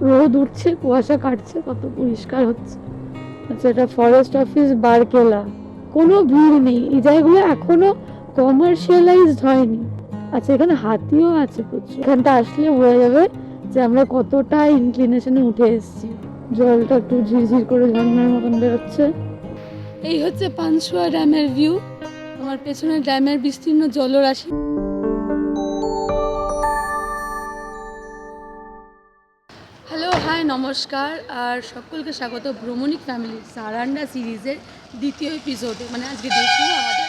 রোদ উঠছে, কুয়াশা কাটছে, কত পরিষ্কার হচ্ছে। আচ্ছা এটা ফরেস্ট অফিস বারকেলা। কোনো ভিড় নেই। এই জায়গাগুলো এখনও কমার্শিয়ালাইজড হয়নি। আচ্ছা এখানে হাতিও আছে প্রচুর। এখানটা আসলে বোঝা যাবে যে আমরা কতটা ইনক্লিনেশনে উঠে এসেছি। জলটা একটু ঝিরঝির করে ঝর্ণার মতন বেরোচ্ছে। এই হচ্ছে পানসুয়া ড্যামের ভিউ আমার পেছনে ড্যামের বিস্তীর্ণ জলরাশি। হাই, নমস্কার। আর সকলকে স্বাগত ভ্রমণিক ফ্যামিলি সারান্ডা সিরিজের দ্বিতীয় এপিসোডে মানে আজকে দেখুন আমাদের।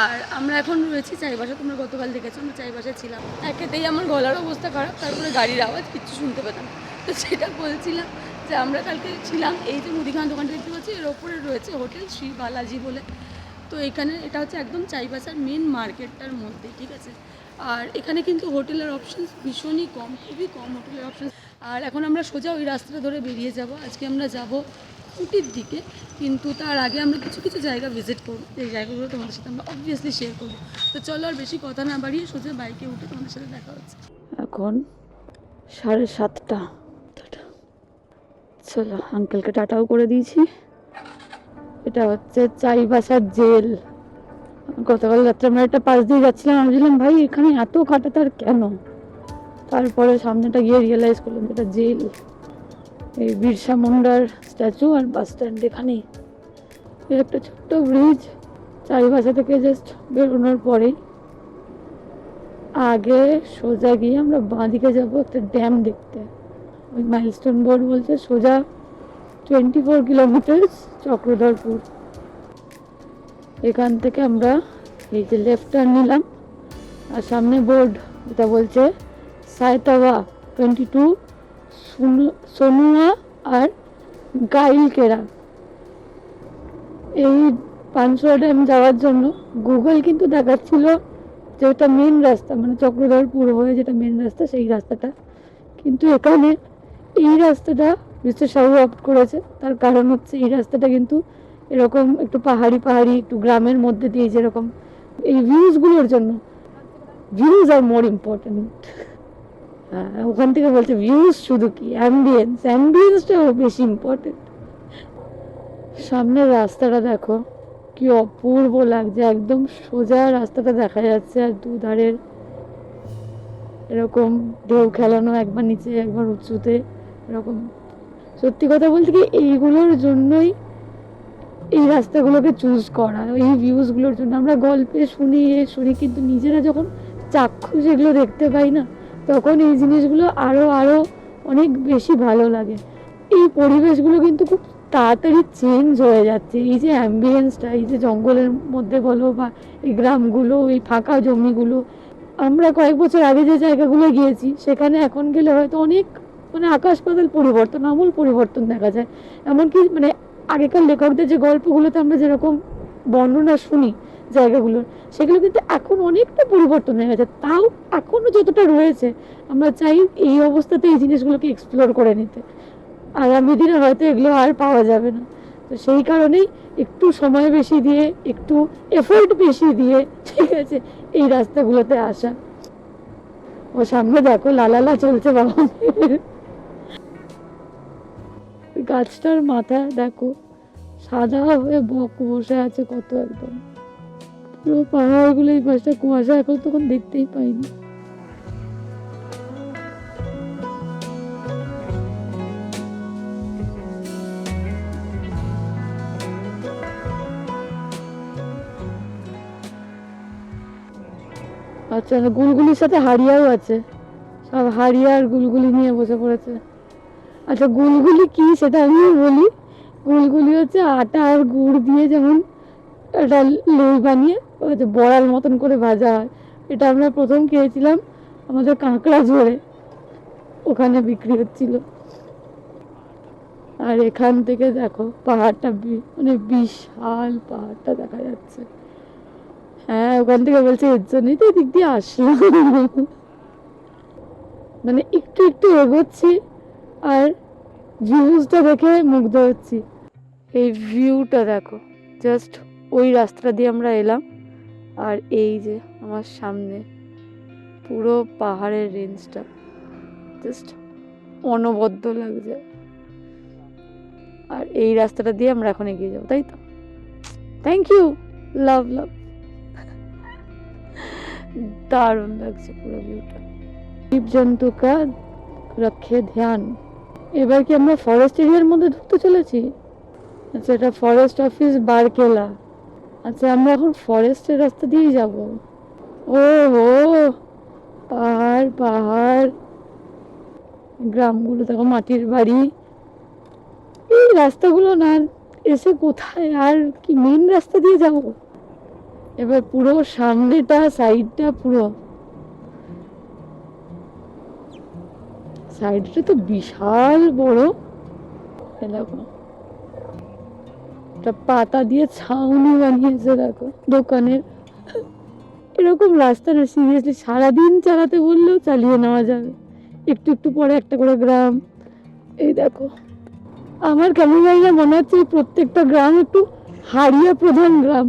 আর আমরা এখন রয়েছি চাইবাসা তোমরা গতকাল দেখেছ, আমরা চাইবাসা ছিলাম। একেতেই আমার গলার অবস্থা খারাপ, তারপরে গাড়ির আওয়াজ, কিচ্ছু শুনতে পেতাম তো সেটা বলছিলাম যে আমরা কালকে ছিলাম এই যে মুদিখান দোকানটা দেখতে পাচ্ছি, এর ওপরে রয়েছে হোটেল শ্রী বালাজি বলে। তো এখানে এটা হচ্ছে একদম চাইবাসার মেন মার্কেটটার মধ্যে, ঠিক আছে? আর এখানে কিন্তু হোটেলের অপশানস ভীষণই কম, খুবই কম হোটেলের অপশন আর এখন আমরা সোজা ওই রাস্তাটা ধরে বেরিয়ে যাব। আজকে আমরা যাব উটির দিকে, কিন্তু তার আগে আমরা কিছু কিছু জায়গা ভিজিট করব। এই জায়গাগুলো তোমাদের সাথে আমরা অবভিয়াসলি শেয়ার করব। তো চলো আর বেশি কথা না বাড়িয়ে সোজা বাইকে উঠে তোমাদের সাথে দেখা হচ্ছে। এখন সাড়ে সাতটা। চলো আঙ্কেলকে টাটাও করে দিয়েছি। এটা হচ্ছে চাইবাসার জেল। গতকাল রাত্রে আমরা একটা পাশ দিয়ে যাচ্ছিলাম, আমি ভাই, এখানে এত কাটাতার কেন? তারপরে সামনেটা গিয়ে রিয়েলাইজ করলাম এটা জেল। এই বিরসা মুন্ডার স্ট্যাচু আর বাস স্ট্যান্ড এখানেই। একটা ছোট্ট ব্রিজ চারিপাশে থেকে জাস্ট বেরোনোর পরেই। আগে সোজা গিয়ে আমরা বাঁদিকে যাব একটা ড্যাম দেখতে। ওই মাইলস্টোন বোর্ড বলছে সোজা টোয়েন্টি ফোর কিলোমিটার চক্রধরপুর। এখান থেকে আমরা এই যে লেফট টার্ন নিলাম। আর সামনে বোর্ড এটা বলছে সায়তাওয়া টোয়েন্টি টু সোনুয়া আর গাইলকেরা এই পানসোয়া ড্যাম যাওয়ার জন্য গুগল কিন্তু দেখাচ্ছিল যে ওটা মেন রাস্তা মানে চক্রধরপুর হয়ে যেটা মেন রাস্তা সেই রাস্তাটা। কিন্তু এখানে এই রাস্তাটা মিস্টার সাহু অপ্ট করেছে। তার কারণ হচ্ছে এই রাস্তাটা কিন্তু এরকম একটু পাহাড়ি পাহাড়ি, একটু গ্রামের মধ্যে দিয়ে যেরকম। এই ভিউজগুলোর জন্য ভিউজ আর মোর ইম্পর্টেন্ট হ্যাঁ ওখান থেকে বলছে ভিউজ শুধু কি? অ্যাম্বিয়েন্স অ্যাম্বিয়েন্সটাও বেশি ইম্পর্টেন্ট সামনের রাস্তাটা দেখো, কি অপূর্ব লাগছে। একদম সোজা রাস্তাটা দেখা যাচ্ছে, আর দুধারের এরকম ঢেউ খেলানো, একবার নিচে, একবার উঁচুতে, এরকম। সত্যি কথা বলতে কি, এইগুলোর জন্যই এই রাস্তাগুলোকে চুজ করা। এই ভিউজগুলোর জন্য আমরা গল্পে শুনি, এ শুনি, কিন্তু নিজেরা যখন চাক্ষুষ এগুলো দেখতে পাই না তখন এই জিনিসগুলো আরও আরও অনেক বেশি ভালো লাগে। এই পরিবেশগুলো কিন্তু খুব তাড়াতাড়ি চেঞ্জ হয়ে যাচ্ছে। এই যে অ্যাম্বিয়েন্সটা এই যে জঙ্গলের মধ্যে বলো বা এই গ্রামগুলো, এই ফাঁকা জমিগুলো। আমরা কয়েক বছর আগে যে জায়গাগুলো গিয়েছি, সেখানে এখন গেলে হয়তো অনেক মানে আকাশ পাতাল পরিবর্তন, আমূল পরিবর্তন দেখা যায়। এমনকি মানে আগেকার লেখকদের যে গল্পগুলোতে আমরা যেরকম বর্ণনা শুনি জায়গাগুলোর সেগুলো কিন্তু এখন অনেকটা পরিবর্তন হয়ে গেছে। তাও এখনও যতটা রয়েছে, আমরা চাই এই অবস্থাতে এই জিনিসগুলোকে এক্সপ্লোর করে নিতে। আগামী দিনে হয়তো এগুলো আর পাওয়া যাবে না। তো সেই কারণেই একটু সময় বেশি দিয়ে, একটু এফোর্ট বেশি দিয়ে, ঠিক আছে, এই রাস্তাগুলোতে আসা। ও সামনে দেখো লালালা চলছে বাবা। গাছটার মাথা দেখো, সাদা হয়ে বক বসে আছে কত একদম। পুরো পাহাড়গুলো এই পাশটা কুয়াশা, এখন তখন দেখতেই পাইনি। আচ্ছা গুলগুলির সাথে হাড়িয়াও আছে। সব হাড়িয়া আর গুলগুলি নিয়ে বসে পড়েছে। আচ্ছা গুলগুলি কি সেটা আমিও বলি? গুলগুলি হচ্ছে আটা আর গুড় দিয়ে যেমন একটা লেই বানিয়ে যে বড়ার মতন করে ভাজা হয়। এটা আমরা প্রথম খেয়েছিলাম আমাদের কাঁকড়া ঝোড়ে ওখানে বিক্রি হচ্ছিল। আর এখান থেকে দেখো, পাহাড়টা মানে বিশাল পাহাড়টা দেখা যাচ্ছে। হ্যাঁ ওখান থেকে বলছে, এর জন্যই তো এদিক দিয়ে আসলাম। মানে একটু একটু এগোচ্ছি আর ভিউজটা দেখে মুগ্ধ হচ্ছি। এই ভিউটা দেখো জাস্ট ওই রাস্তা দিয়ে আমরা এলাম। আর এই যে আমার সামনে পুরো পাহাড়ের রেঞ্জটা জাস্ট অনবদ্য লাগছে। আর এই রাস্তাটা দিয়ে আমরা এখন এগিয়ে যাব, তাই তো? থ্যাংক ইউ লাভ লাভ দারুণ লাগছে পুরো ভিউটা জীবজন্তু কা রক্ষে ধ্যান। এবার কি আমরা ফরেস্ট এরিয়ার মধ্যে ঢুকতে চলেছি? আচ্ছা এটা ফরেস্ট অফিস বারকেলা। আচ্ছা আমরা এখন ফরেস্টের রাস্তা দিয়েই যাব। ও হো পাহাড় পাহাড়। গ্রামগুলো দেখো, মাটির বাড়ি। এই রাস্তাগুলো না, এসে কোথায়? আর কি মেন রাস্তা দিয়ে যাব? এবার পুরো সামনেটা সাইডটা পুরো। সাইডটা তো বিশাল বড়। দেখো। একটা পাতা দিয়ে ছাউনি বানিয়েছে, দেখো, দোকানের। এরকম রাস্তা না সিরিয়াসলি সারাদিন চালাতে বললেও চালিয়ে নেওয়া যাবে। একটু একটু পরে একটা করে গ্রাম। এই দেখো, আমার কেমন জানি না মনে হচ্ছে প্রত্যেকটা গ্রাম একটু হাড়িয়া প্রধান গ্রাম।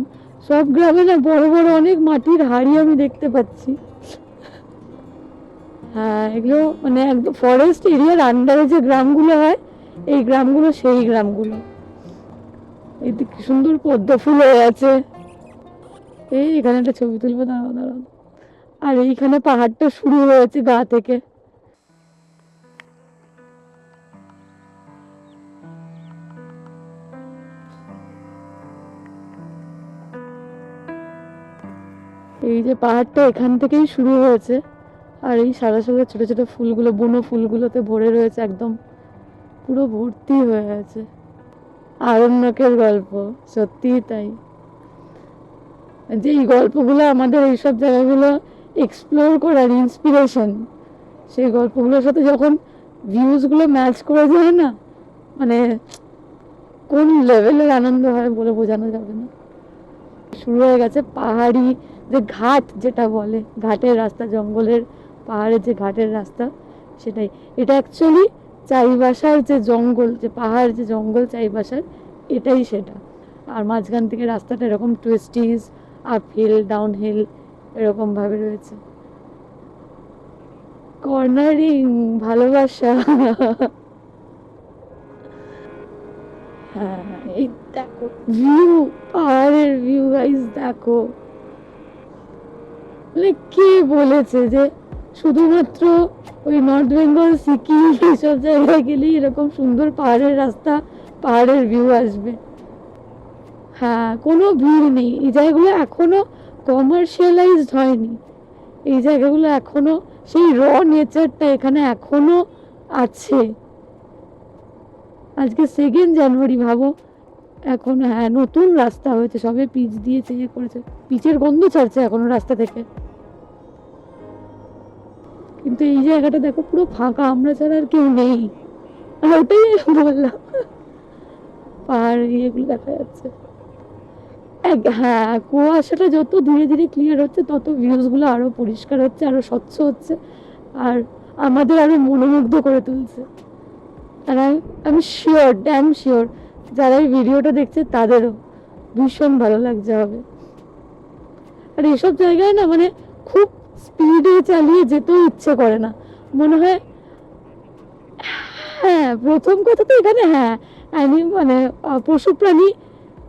সব গ্রামে না বড় বড় অনেক মাটির হাড়ি আমি দেখতে পাচ্ছি। হ্যাঁ এগুলো মানে একদম ফরেস্ট এরিয়ার আন্ডারে যে গ্রামগুলো হয়, এই গ্রামগুলো সেই গ্রামগুলো। এই তো কি সুন্দর পদ্ম ফুল হয়ে আছে। এই, এখানে একটা ছবি তুলবো, দাঁড়াও দাঁড়াও। আর এইখানে পাহাড়টা শুরু হয়েছে গা থেকে। এই যে পাহাড়টা এখান থেকেই শুরু হয়েছে। আর এই সাদা সাদা ছোট ছোট ফুলগুলো, বুনো ফুলগুলোতে ভরে রয়েছে, একদম পুরো ভর্তি হয়ে আছে। আরণ্যকের গল্প, সত্যিই তাই। যে এই গল্পগুলো আমাদের এইসব জায়গাগুলো এক্সপ্লোর করার ইন্সপিরেশন সেই গল্পগুলোর সাথে যখন ভিউজগুলো ম্যাচ করে যায় না মানে কোন লেভেলের আনন্দ হয় বলে বোঝানো যাবে না। শুরু হয়ে গেছে পাহাড়ি যে ঘাট যেটা বলে, ঘাটের রাস্তা, জঙ্গলের পাহাড়ের যে ঘাটের রাস্তা, সেটাই। এটা অ্যাকচুয়ালি চাইবাসার যে জঙ্গল, যে পাহাড়, যে জঙ্গল চাইবাসার, এটাই সেটা। আর মাঝখান থেকে রাস্তাটা এরকম twists up hill down hill এরকমভাবে রয়েছে। কর্নারিং ভালোবাসা। হ্যাঁ এই দেখো ভিউ পাহাড়ের ভিউ গাইস দেখো। মানে কে বলেছে যে শুধুমাত্র ওই নর্থ বেঙ্গল সিকিম এইসব জায়গায় গেলেই এরকম সুন্দর পাহাড়ের রাস্তা, পাহাড়ের ভিউ আসবে। হ্যাঁ কোনো ভিড় নেই। এই জায়গাগুলো এখনও কমার্শিয়ালাইজড হয়নি। এই জায়গাগুলো এখনও, সেই র নেচারটা এখানে এখনও আছে। আজকে সেকেন্ড জানুয়ারি ভাবো। এখন হ্যাঁ নতুন রাস্তা হয়েছে। সবে পিচ দিয়েছে ইয়ে করেছে। পিচের গন্ধ ছাড়ছে এখনও রাস্তা থেকে। কিন্তু এই জায়গাটা দেখো, পুরো ফাঁকা, আমরা ছাড়া আর কেউ নেই। আর ওটাই বললাম। পাহাড় ইয়েগুলো দেখা যাচ্ছে। হ্যাঁ কুয়াশাটা যত ধীরে ধীরে ক্লিয়ার হচ্ছে, তত ভিউজগুলো আরও পরিষ্কার হচ্ছে, আরও স্বচ্ছ হচ্ছে, আর আমাদের আরও মনোমুগ্ধ করে তুলছে। আর আমি শিওর ড্যাম শিওর যারা এই ভিডিওটা দেখছে, তাদেরও ভীষণ ভালো লাগছে হবে। আর এসব জায়গায় না মানে খুব স্পিডে চালিয়ে যেতেও ইচ্ছে করে না। মনে হয় হ্যাঁ প্রথম কথা তো এখানে হ্যাঁ অ্যানি- মানে পশু প্রাণী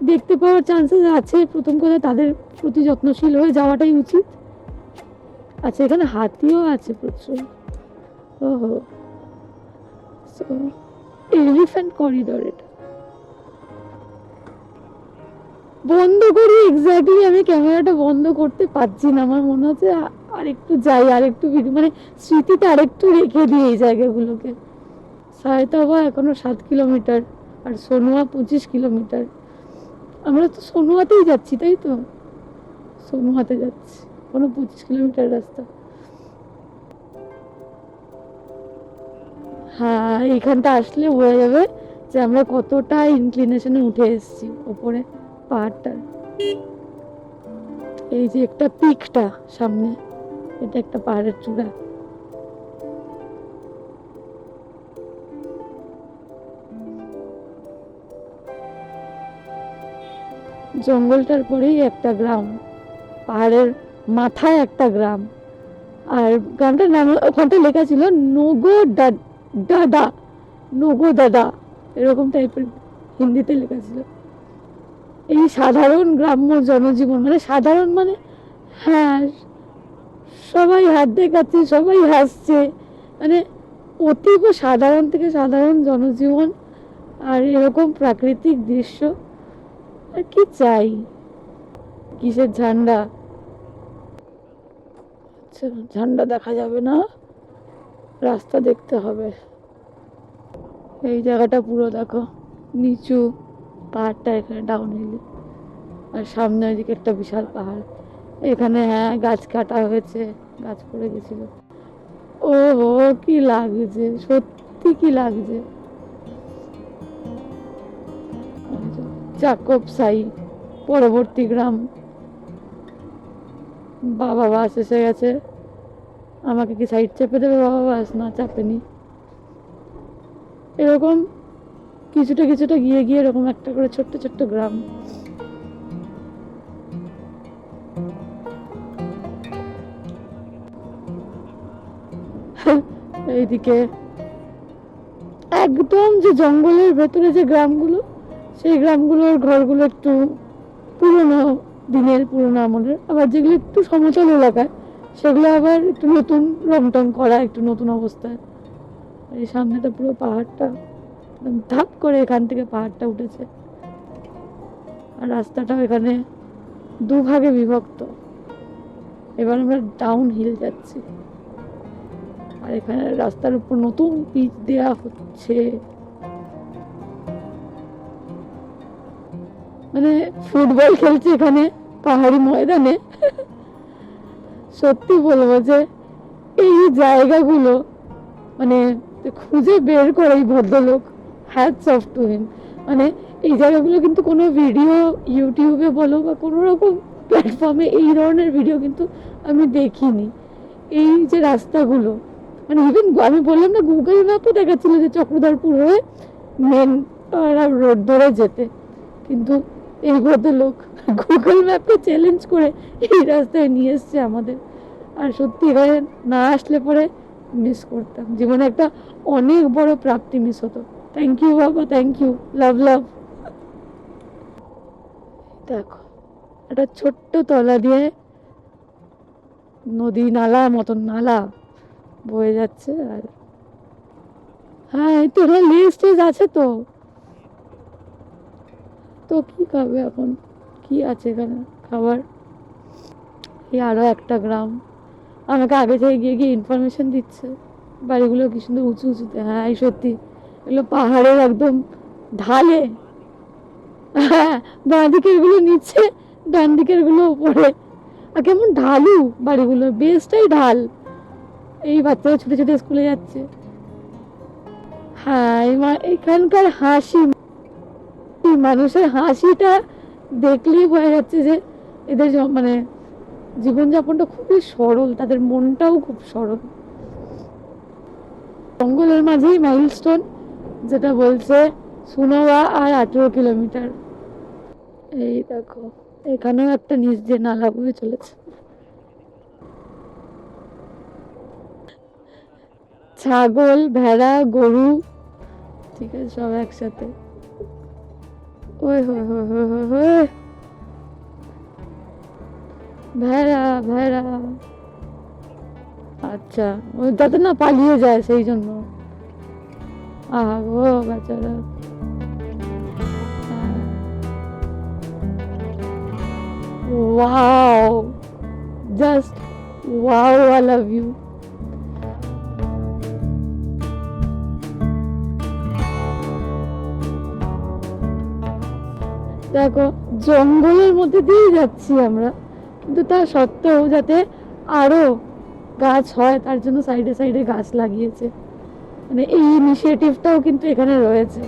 দেখতে পাওয়ার চান্সেস আছে। প্রথম কথা, তাদের প্রতি যত্নশীল হয়ে যাওয়াটাই উচিত। আচ্ছা এখানে হাতিও আছে প্রচুর। ওহো। এলিফ্যান্ট করিডর এটা। বন্ধ করি এক্স্যাক্টলি আমি ক্যামেরাটা বন্ধ করতে পারছি না। আমার মনে হচ্ছে আ- আরেকটু যাই, আরেকটু ভিডিও মানে স্মৃতিতে আরেকটু রেখে দিই এই জায়গাগুলোকে। সায়তাবা এখনও সাত কিলোমিটার আর সোনুয়া পঁচিশ কিলোমিটার। আমরা তো সোনুয়াতেই যাচ্ছি, তাই তো? সোনুয়াতে যাচ্ছি, কোনো পঁচিশ কিলোমিটার রাস্তা। হ্যাঁ এইখানটা আসলে বোঝা যাবে যে আমরা কতটা ইনক্লিনেশনে উঠে এসেছি, ওপরে পাহাড়টার। এই যে একটা পিকটা সামনে। এটা একটা পাহাড়ের চূড়া। জঙ্গলটার পরেই একটা গ্রাম, পাহাড়ের মাথায় একটা গ্রাম। আর গ্রামটার নাম ওখানটা লেখা ছিল নোগো দাদা নগো দাদা। এরকম টাইপের হিন্দিতে লেখা ছিল। এই সাধারণ গ্রাম্য জনজীবন মানে সাধারণ মানে হ্যাঁ সবাই হাত দেখাচ্ছে সবাই হাসছে। মানে অতীব সাধারণ থেকে সাধারণ জনজীবন আর এরকম প্রাকৃতিক দৃশ্য, আর কি চাই? কিসের ঝান্ডা? আচ্ছা ঝান্ডা দেখা যাবে না। রাস্তা দেখতে হবে। এই জায়গাটা পুরো দেখো, নিচু পাহাড়টা এখানে ডাউন হিলে আর সামনে ওইদিকে একটা বিশাল পাহাড়। এখানে হ্যাঁ গাছ কাটা হয়েছে। গাছ পড়ে গেছিল। ও কি লাগছে, সত্যি কি লাগছে? চাকব সাই, পরবর্তী গ্রাম। বাবা বাস এসে গেছে। আমাকে কি সাইড চেপে দেবে বাবা বাস? না চাপেনি এরকম কিছুটা কিছুটা গিয়ে গিয়ে এরকম একটা করে ছোট্ট ছোট্ট গ্রাম। এইদিকে একদম যে জঙ্গলের ভেতরে যে গ্রামগুলো, সেই গ্রামগুলোর ঘরগুলো একটু পুরনো দিনের, পুরনো আমলের। আবার যেগুলো একটু সমতল এলাকায়, সেগুলো আবার একটু নতুন রং টং করা, একটু নতুন অবস্থায়। এই সামনেটা পুরো পাহাড়টা ধাপ করে এখান থেকে পাহাড়টা উঠেছে। আর রাস্তাটাও এখানে দুভাগে বিভক্ত। এবার আমরা ডাউন হিল যাচ্ছি। এখানে রাস্তার উপর নতুন পিচ দেয়া হচ্ছে। মানে ফুটবল খেলছে এখানে, পাহাড়ি ময়দানে। সত্যি বলব যে এই জায়গাগুলো মানে খুঁজে বের করে এই ভদ্রলোক হ্যাটস অফ টু হিম মানে এই জায়গাগুলো কিন্তু কোনো ভিডিও ইউটিউবে বলো বা কোনো রকম প্ল্যাটফর্মে এই ধরনের ভিডিও কিন্তু আমি দেখিনি। এই যে রাস্তাগুলো মানে ইভেন আমি বললাম না গুগল ম্যাপও দেখাচ্ছিল যে চক্রধরপুর হয়ে মেন রোড ধরে যেতে। কিন্তু এই ভদ্রলোক গুগল ম্যাপকে চ্যালেঞ্জ করে এই রাস্তায় নিয়ে এসছে আমাদের। আর সত্যি এখানে না আসলে পরে মিস করতাম। জীবনে একটা অনেক বড় প্রাপ্তি মিস হতো। থ্যাংক ইউ বাবা থ্যাংক ইউ লাভ লাভ দেখো, একটা ছোট্ট তলা দিয়ে নদী নালা মতন নালা। বয়ে যাচ্ছে আর হ্যাঁ এই তো এখানে লেজ টেজ আছে তো। তো কি খাবে এখন? কি আছে এখানে? খাবার? এই আরও একটা গ্রাম। আমাকে আগে থেকে গিয়ে গিয়ে ইনফরমেশন দিচ্ছে। বাড়িগুলো কি সুন্দর উঁচু উঁচুতে হ্যাঁ এই সত্যি। এগুলো পাহাড়ের একদম ঢালে। হ্যাঁ বাঁ দিকেরগুলো নিচে, ডান দিকেরগুলো উপরে। আর কেমন ঢালু বাড়িগুলো। বেশটাই ঢাল। এই বাচ্চারা ছুটে ছুটে স্কুলে যাচ্ছে। এই মা- এখানকার হাসি, মানুষের হাসিটা দেখলেই বোঝা যাচ্ছে যে এদের মানে জীবনযাপনটা খুবই সরল, তাদের মনটাও খুব সরল। জঙ্গলের মাঝেই মাইলস্টোন যেটা বলছে সুনোয়া আর আঠেরো কিলোমিটার এই দেখো, এখানেও একটা নিচ দিয়ে নালা বয়ে চলেছে। ছাগল, ভেড়া, গরু, ঠিক আছে, সব একসাথে। ওই হো হো হো হো হো ভেড়া ভেড়া। আচ্ছা ওই যাতে না পালিয়ে যায় সেই জন্য। আহা গো বেচারা। Wow just wow I love you দেখো জঙ্গলের মধ্যে দিয়ে যাচ্ছি আমরা কিন্তু তা সত্ত্বেও যাতে আরো গাছ হয় তার জন্য সাইডে সাইডে গাছ লাগিয়েছে মানে এই ইনিশিয়েটিভটাও কিন্তু এখানে রয়েছে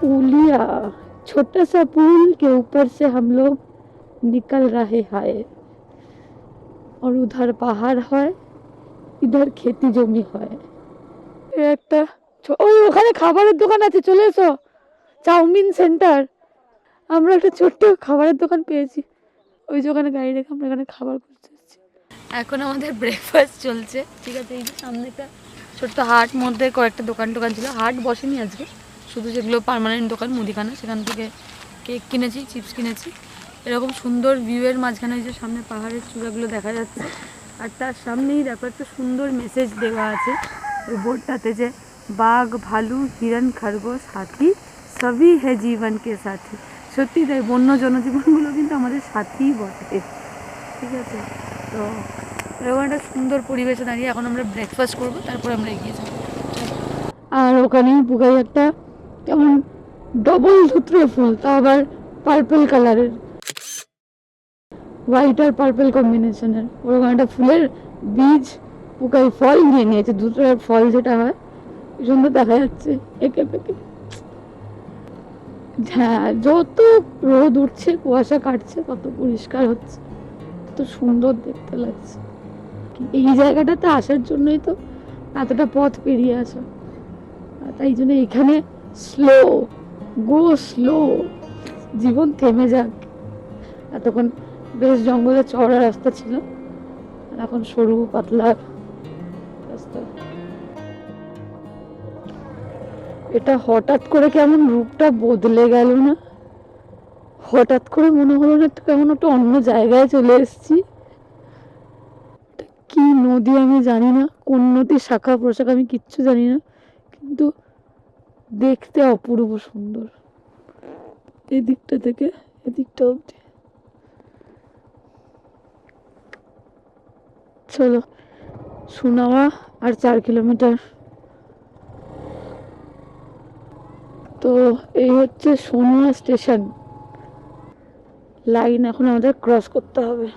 पुलिया छोटा सा पुल के ऊपर से हम लोग निकल रहे हैं और उधर पहाड़ है ইধার খেতি জমি হয়। একটা ওই ওখানে খাবারের দোকান আছে, চলে এসো। Chow mein centre. আমরা একটা ছোট্ট খাবারের দোকান পেয়েছি। ওই যে ওখানে গাড়ি রেখে আমরা এখানে খাবার করতে এসেছি। এখন আমাদের ব্রেকফাস্ট চলছে। ঠিক আছে, এই যে সামনে একটা ছোট্ট হাট, মধ্যে কয়েকটা দোকান টোকান ছিল। হাট বসেনি আজকে। শুধু যেগুলো পার্মানেন্ট দোকান, মুদিখানা। সেখান থেকে কেক কিনেছি চিপস কিনেছি। এরকম সুন্দর ভিউয়ের মাঝখানে যে সামনে পাহাড়ের চূড়াগুলো দেখা যাচ্ছে। আর তার সামনেই দেখো একটা সুন্দর মেসেজ দেওয়া আছে ওই বোর্ডটাতে যে, বাঘ, ভালু, হিরণ, খরগোশ, হাতি, সবই হে জীবনকে সাথী। সত্যি তাই বন্য জনজীবনগুলো কিন্তু আমাদের সাথেই বটে। ঠিক আছে? তো এরকম একটা সুন্দর পরিবেশে দাঁড়িয়ে এখন আমরা ব্রেকফাস্ট করব, তারপর আমরা এগিয়ে যাব। আর ওখানে পুকাই একটা কেমন ডবল ধুত্রে ফুল তা আবার পার্পল কালারের হোয়াইট আর পার্পল কম্বিনেশনের ওরকম একটা ফুলের বীজ পোকায় ফল নিয়ে নিয়েছে ধুতরার ফল যেটা হয় সুন্দর দেখা যাচ্ছে একে পেকে হ্যাঁ যত রোদ উঠছে, কুয়াশা কাটছে, তত পরিষ্কার হচ্ছে, তত সুন্দর দেখতে লাগছে। এই জায়গাটাতে আসার জন্যই তো এতটা পথ পেরিয়ে আসা। তাই জন্য এখানে স্লো গো স্লো জীবন থেমে যাক। এতক্ষণ বেশ জঙ্গলে চওড়া রাস্তা ছিল। এখন সরু, পাতলা রাস্তা। এটা হঠাৎ করে কেমন রূপটা বদলে গেল না? হঠাৎ করে মনে হলো না কেমন একটা অন্য জায়গায় চলে এসেছি। কি নদী আমি জানি না, কোন নদীর শাখা প্রশাখা আমি কিচ্ছু জানি না, কিন্তু দেখতে অপূর্ব সুন্দর। এই দিকটা থেকে এদিকটা অবধি। চলো, সুনাওয়া আর চার কিলোমিটার। তো এই হচ্ছে সোনুয়া স্টেশন। লাইন এখন আমাদের ক্রস করতে হবে।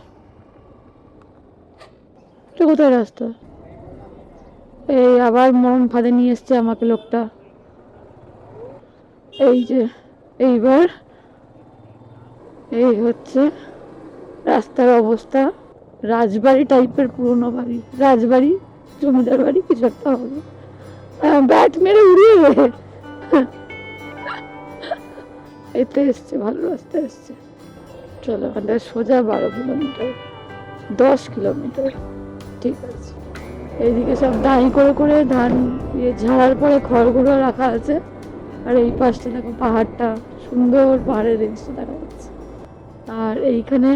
কোথায় রাস্তা? এই আবার মরণ ফাঁদে নিয়ে এসছে আমাকে লোকটা। এই যে, এইবার এই হচ্ছে রাস্তার অবস্থা। রাজবাড়ি টাইপের পুরনো বাড়ি। রাজবাড়ি জমিদার বাড়ি কিছু একটা হবে। ব্যাট মেরে উড়িয়ে এতে এসছে ভালো রাস্তা এসছে। চলো ওখানটা সোজা বারো কিলোমিটার, দশ কিলোমিটার। ঠিক আছে। এইদিকে সব দাঁড়ি করে করে ধান ইয়ে ঝাড়ার পরে খড়গুলো রাখা আছে। আর এই পাশটা দেখো, পাহাড়টা সুন্দর পাহাড়ের রেঞ্জটা দেখা যাচ্ছে। আর এইখানে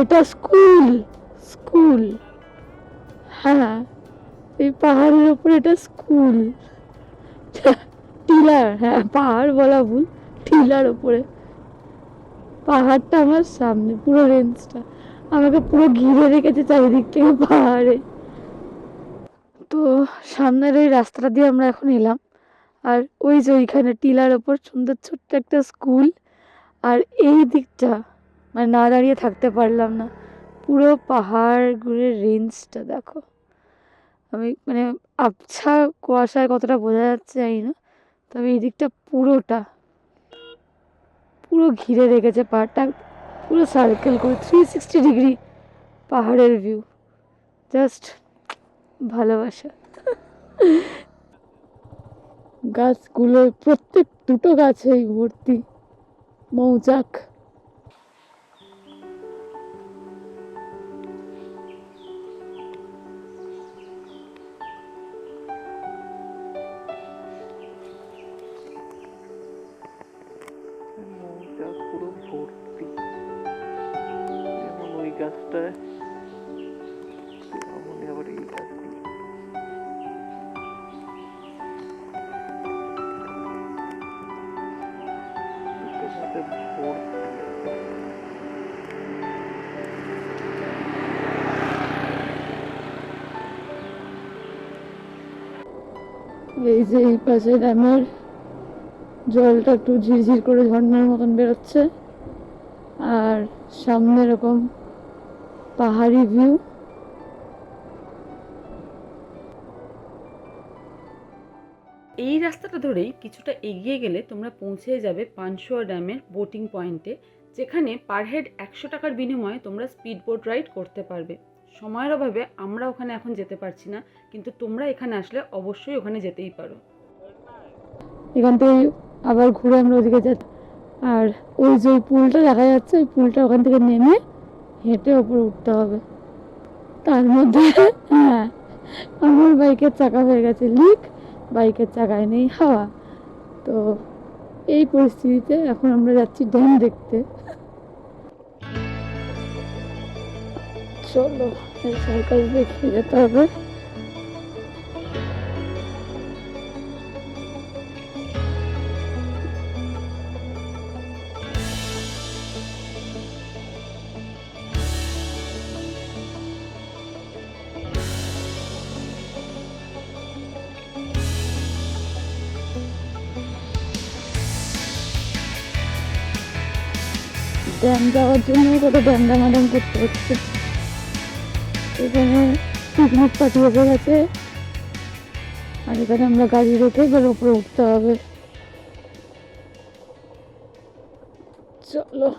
এটা স্কুল স্কুল। হ্যাঁ এই পাহাড়ের উপরে এটা স্কুল। টিলার হ্যাঁ পাহাড় বলা ভুল, টিলার উপরে পাহাড়টা আমার সামনে, পুরো রেঞ্জটা। আমাকে পুরো ঘিরে রেখেছে চারিদিক থেকে পাহাড়ে। তো সামনের ওই রাস্তাটা দিয়ে আমরা এখন এলাম। আর ওই যে ওইখানে টিলার ওপর সুন্দর ছোট্ট একটা স্কুল। আর এই দিকটা মানে না দাঁড়িয়ে থাকতে পারলাম না। পুরো পাহাড়গুলোর রেঞ্জটা দেখো। আমি মানে আবছা কুয়াশায় কতটা বোঝা যাচ্ছে জানি না, তবে এই দিকটা পুরোটা, পুরো ঘিরে রেখেছে পাহাড়টা, পুরো সার্কেল করে থ্রি সিক্সটি ডিগ্রি পাহাড়ের ভিউ জাস্ট ভালোবাসা। গাছগুলো প্রত্যেক দুটো গাছেই ভর্তি। মৌচাক। আবার এই এই যে এই পাশে ড্যামের জলটা একটু ঝিরঝির করে ঝর্ণার মতন বেরোচ্ছে। আর সামনে এরকম পাহাড়ি ভিউ। এই রাস্তাটা ধরেই কিছুটা এগিয়ে গেলে তোমরা পৌঁছে যাবে পানশোয়া ড্যামের বোটিং পয়েন্টে যেখানে পার হেড একশো টাকার বিনিময়ে তোমরা স্পিড বোট রাইড করতে পারবে। সময়ের অভাবে আমরা ওখানে এখন যেতে পারছি না কিন্তু তোমরা এখানে আসলে অবশ্যই ওখানে যেতেই পারো। এখান থেকে আবার ঘুরে আমরা ওদিকে যাই আর ওই যে পুলটা দেখা যাচ্ছে ওই পুলটা ওখান থেকে নেমে হেঁটে ওপরে উঠতে হবে। তার মধ্যে হ্যাঁ আমার বাইকের চাকা হয়ে গেছে। লিক, বাইকের চাকায় নেই হাওয়া। তো এই পরিস্থিতিতে এখন আমরা যাচ্ছি ড্যাম দেখতে। চলো সার্কাস দেখিয়ে যেতে হবে। যাওয়ার জন্য কত করতে হচ্ছে। এখানে আর এখানে আমরা গাড়ি রেখে এবার উপরে উঠতে হবে। চলো।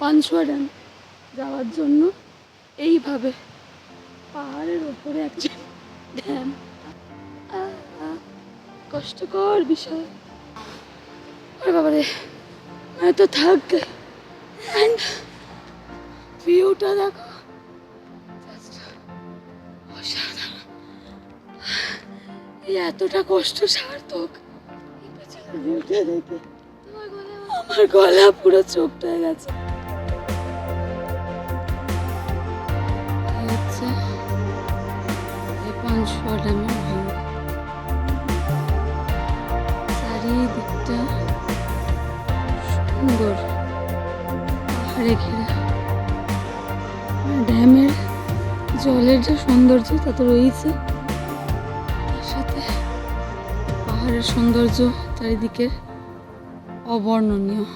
পাঁচশোয়া ড্যাম যাওয়ার জন্য এইভাবে পাহাড়ের ওপরে একজন ড্যাম কষ্টকর বিষয় বাবারে। मैं तो थक गई एंड ভিউটা দেখো Just অসাধারণ এই এতটা কষ্ট সার্থক এই পেছনের ভিউটা দেখে আমার গলা পুরো চোখটা হয়ে গেছে সুন্দর। পাহাড়ে ঘেরা। ড্যামের জলের যে সৌন্দর্য তা তো রয়েছে তার সাথে পাহাড়ের সৌন্দর্য চারিদিকে অবর্ণনীয়।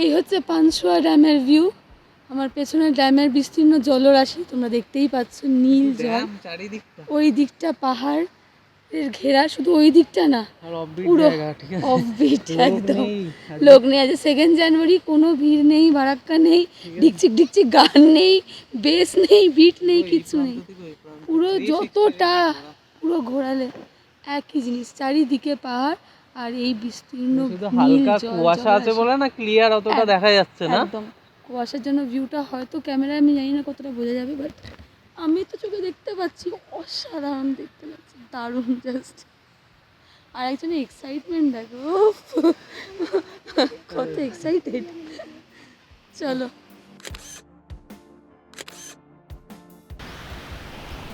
এই হচ্ছে পানসুয়া ড্যামের ভিউ। আমার পেছনে ড্যামের বিস্তীর্ণ জলরাশি তোমরা দেখতেই পাচ্ছ নীল জল। ওই দিকটা পাহাড়। ঘেরা শুধু ওই দিকটা না পুরো অফবিট একদম। লোক নেই আজ সেকেন্ড জানুয়ারি কোনো ভিড় নেই বারাক্কা নেই ডিকচিক ডিকচিক গান নেই বেস নেই বিট নেই কিছু নেই। পুরো যতটা পুরো ঘোরালে একই জিনিস চারিদিকে পাহাড় আর এই বিস্তীর্ণ হালকা কুয়াশা আছে বলে না ক্লিয়ার অতটা দেখা যাচ্ছে না? একদম। কুয়াশার জন্য ভিউটা হয়তো ক্যামেরায় আমি জানি না কতটা বোঝা যাবে বাট আমি তো চোখে দেখতে পাচ্ছি অসাধারণ দেখতে পাচ্ছি দারুণ জাস্ট আর একজনের এক্সাইটমেন্ট দেখো কত এক্সাইটেড চলো।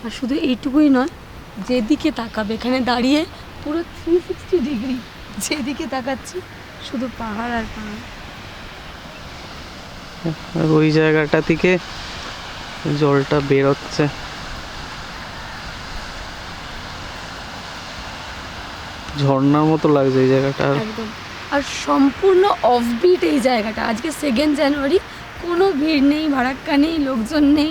আর শুধু এইটুকুই নয় যেদিকে তাকাবে এখানে দাঁড়িয়ে পুরো থ্রি সিক্সটি ডিগ্রি যেদিকে তাকাচ্ছি শুধু পাহাড় আর পাহাড়। আর ওই জায়গাটা থেকে জলটা বেরোচ্ছে ঝর্ণার মতো লাগছে এই জায়গাটা একদম। আর সম্পূর্ণ অফবিট এই জায়গাটা। আজকে সেকেন্ড জানুয়ারি কোনো ভিড় নেই ভাড়াক্কা নেই, লোকজন নেই।